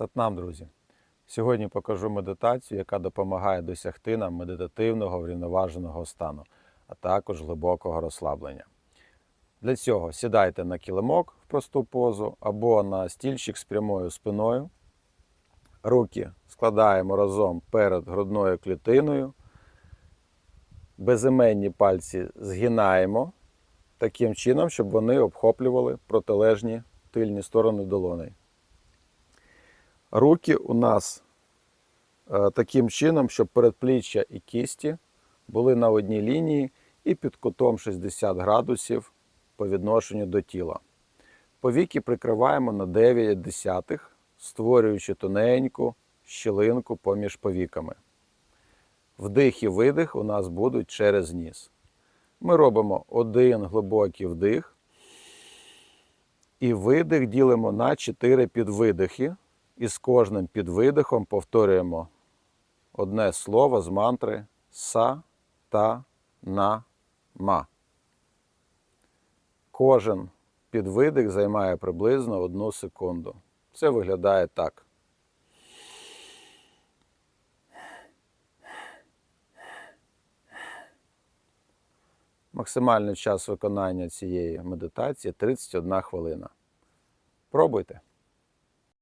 Сатнам, друзі. Сьогодні покажу медитацію, яка допомагає досягти нам медитативного врівноваженого стану, а також глибокого розслаблення. Для цього сідайте на килимок в просту позу або на стільчик з прямою спиною. Руки складаємо разом перед грудною клітиною. Безіменні пальці згинаємо таким чином, щоб вони обхоплювали протилежні тильні сторони долоней. Руки у нас е, таким чином, щоб передпліччя і кісті були на одній лінії і під кутом 60 градусів по відношенню до тіла. Повіки прикриваємо на 9 десятих, створюючи тоненьку щілинку поміж повіками. Вдих і видих у нас будуть через ніс. Ми робимо один глибокий вдих. І видих ділимо на 4 підвидихи. І з кожним підвидихом повторюємо одне слово з мантри са, та, на, ма. Кожен підвидих займає приблизно одну секунду. Це виглядає так. Максимальний час виконання цієї медитації 31 хвилина. Пробуйте.